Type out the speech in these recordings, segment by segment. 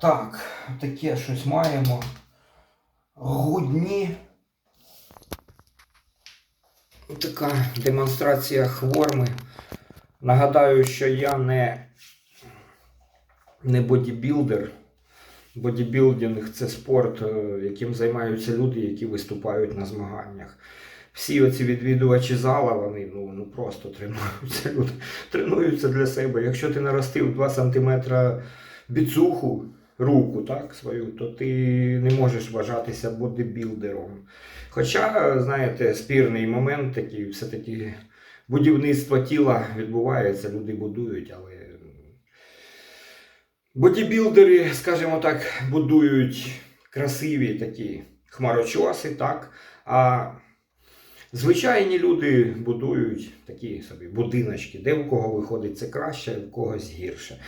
Так, таке щось маємо. Грудні. Така демонстрація хворми. Нагадаю, що я не, не бодібілдер. Бодібілдинг це спорт, е, яким займаються люди, які виступають на змаганнях. Всі оці відвідувачі зала, вони ну, ну просто тренуються. Люди тренуються для себе. Якщо ти наростив 2 см біцуху, руку так, свою, то ти не можеш вважатися бодибілдером. Хоча, знаєте, спірний момент такий, все-таки будівництво тіла відбувається, люди будують, але бодібілдери, скажімо так, будують красиві такі хмарочоси, так, а звичайні люди будують такі собі будиночки, де у кого виходить це краще, у когось гірше.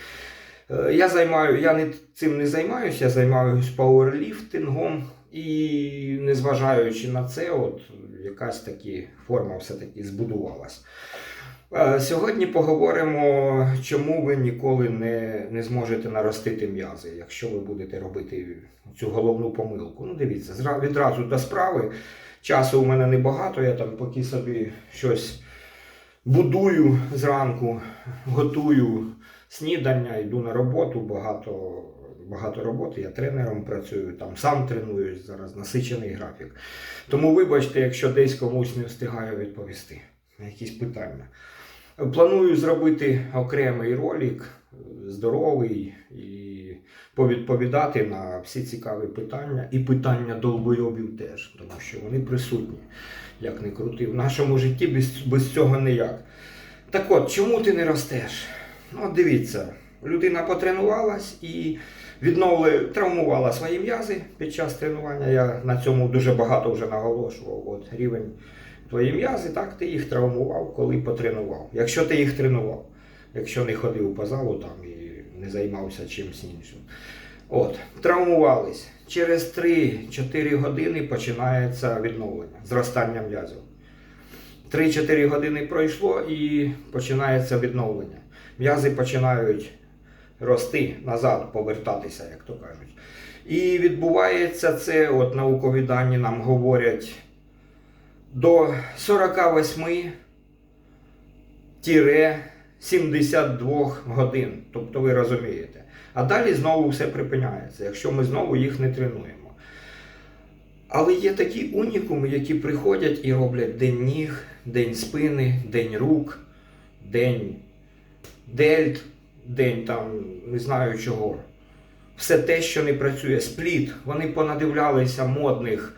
Е, Я займаю, я не цим не займаюся, я займаюся пауерліфтингом і незважаючи на це, от якась таки форма все-таки збудувалась. Е, Сьогодні поговоримо, чому ви ніколи не, не зможете наростити м'язи, якщо ви будете робити цю головну помилку. Ну, дивіться, відразу до справи. Часу у мене небагато, я там поки собі щось будую зранку, готую снідання, йду на роботу, багато, багато роботи. Я тренером працюю, там сам тренуюсь зараз, насичений графік. Тому вибачте, якщо десь комусь не встигаю відповісти на якісь питання. Планую зробити окремий ролик, здоровий, і повідповідати на всі цікаві питання. І питання долбойобів теж, тому що вони присутні, як не крути. В нашому житті без, без цього ніяк. Так от, чому ти не ростеш? Ну, дивіться, людина потренувалась і відновили, травмувала свої м'язи під час тренування. Я на цьому дуже багато вже наголошував. От рівень твої м'язи, так ти їх травмував, коли потренував. Якщо ти їх тренував, якщо не ходив по залу там і не займався чимось іншим. От, травмувались. Через 3-4 години починається відновлення, зростання м'язів. 3-4 години пройшло і починається відновлення. М'язи починають рости назад, повертатися, як то кажуть. І відбувається це, от наукові дані нам говорять, до 48 72 годин. Тобто ви розумієте. А далі знову все припиняється, якщо ми знову їх не тренуємо. Але є такі унікуми, які приходять і роблять день ніг, день спини, день рук, день дельт, день там не знаю чого. Все те, що не працює, спліт. Вони понадивлялися модних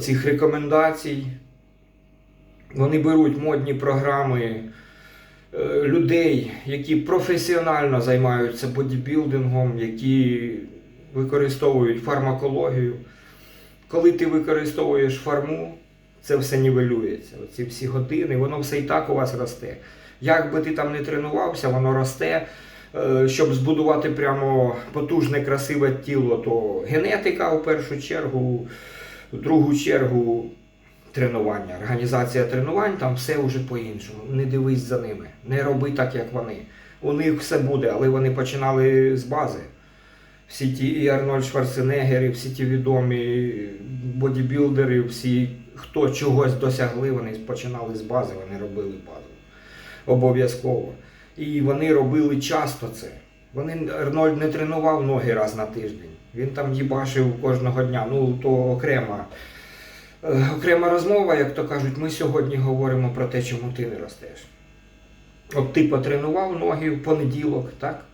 цих рекомендацій. Вони беруть модні програми людей, які професіонально займаються бодібілдингом, які використовують фармакологію. Коли ти використовуєш фарму, це все нівелюється. Оці всі години, воно все і так у вас росте. Як би ти там не тренувався, воно росте. Е, Щоб збудувати прямо потужне, красиве тіло, то генетика в першу чергу, в другу чергу тренування. Організація тренувань, там все вже по-іншому. Не дивись за ними, не роби так, як вони. У них все буде, але вони починали з бази. Всі ті і Арнольд Шварценеггер, і всі ті відомі бодібілдери, всі, хто чогось досягли, вони починали з бази, вони робили базу. Обов'язково. І вони робили часто це. Вони Арнольд не тренував ноги раз на тиждень. Він там їбашив кожного дня. Ну, то окрема, окрема розмова, як то кажуть, ми сьогодні говоримо про те, чому ти не ростеш. От ти потренував ноги в понеділок, так?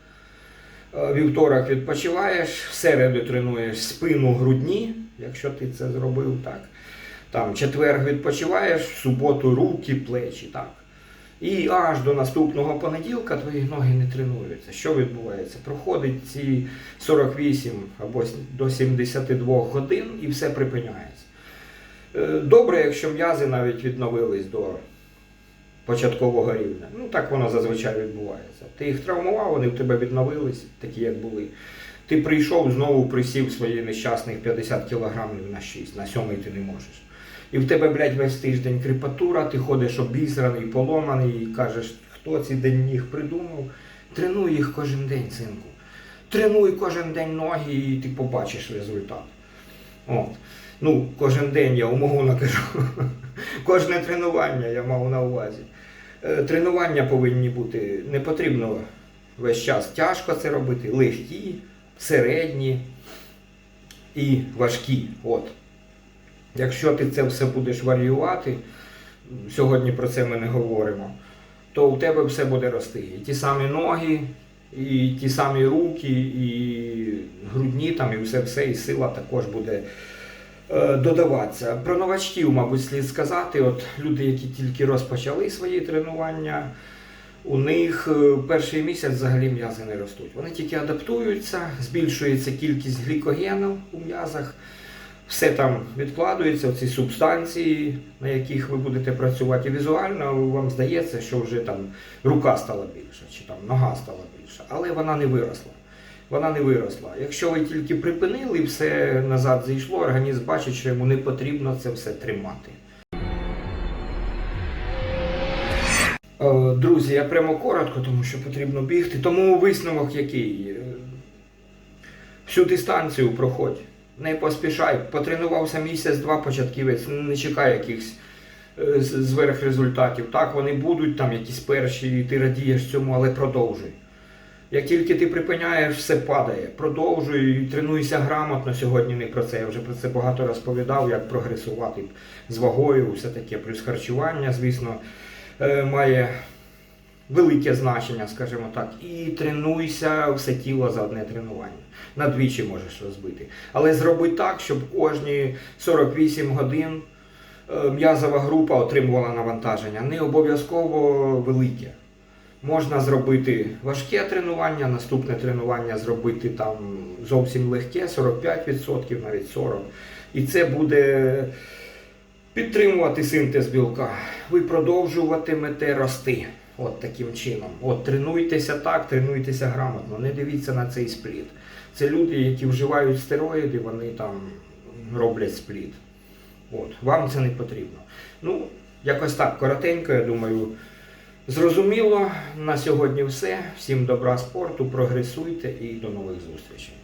Е, Вівторок відпочиваєш, в середу тренуєш спину грудні, якщо ти це зробив, так. Там четвер відпочиваєш, в суботу руки, плечі, так. І аж до наступного понеділка твої ноги не тренуються. Що відбувається? Проходить ці 48 або до 72 годин і все припиняється. Е, Добре, якщо м'язи навіть відновились до початкового рівня. Ну так воно зазвичай відбувається. Ти їх травмував, вони в тебе відновились, такі як були. Ти прийшов, знову присів свої нещасних 50 кілограмів на 6, на 7 ти не можеш. І в тебе, блядь, весь тиждень кріпатура, ти ходиш обізраний, поломаний і кажеш, хто ці день ніг придумав. Тренуй їх кожен день, синку. тренуй кожен день ноги і ти побачиш результат. От. Ну, кожен день я умовно кажу. Кожне тренування я мав на увазі. Е, Тренування повинні бути не потрібно весь час тяжко це робити, легкі, середні і важкі. От. Якщо ти це все будеш варіювати, сьогодні про це ми не говоримо, то у тебе все буде рости. І ті самі ноги, і ті самі руки, і грудні там, і все, все, і сила також буде додаватися. Про новачків, мабуть, слід сказати. От люди, які тільки розпочали свої тренування, у них е, перший місяць взагалі м'язи не ростуть. Вони тільки адаптуються, збільшується кількість глікогену у м'язах. Все там відкладується, ці субстанції, на яких ви будете працювати. Візуально вам здається, що вже там рука стала більша, чи там нога стала більша, але вона не виросла. Вона не виросла. Якщо ви тільки припинили, і все назад зійшло, організм бачить, що йому не потрібно це все тримати. Е, Друзі, я прямо коротко, тому що потрібно бігти. Тому висновок який? Е, Всю дистанцію проходь. Не поспішай. Потренувався місяць-два початківець, не чекай якихось е, зверх результатів. Так, вони будуть там якісь перші, і ти радієш цьому, але продовжуй. Як тільки ти припиняєш, все падає. Продовжуй, тренуйся грамотно. Сьогодні не про це. Я вже про це багато розповідав, як прогресувати з вагою, все таке. Плюс харчування, звісно, е, має велике значення, скажімо так. І тренуйся все тіло за одне тренування. Надвічі можеш розбити. Але зроби так, щоб кожні 48 годин е, м'язова група отримувала навантаження. Не обов'язково велике. Можна зробити важке тренування, наступне тренування зробити там зовсім легке, 45%, навіть 40%. І це буде підтримувати синтез білка. Ви продовжуватимете рости. От таким чином. От тренуйтеся так, тренуйтеся грамотно, не дивіться на цей спліт. Це люди, які вживають стероїди, вони там роблять спліт. От, вам це не потрібно. Ну, якось так, коротенько, я думаю. Зрозуміло, на сьогодні все. Всім добра спорту, прогресуйте і до нових зустрічей.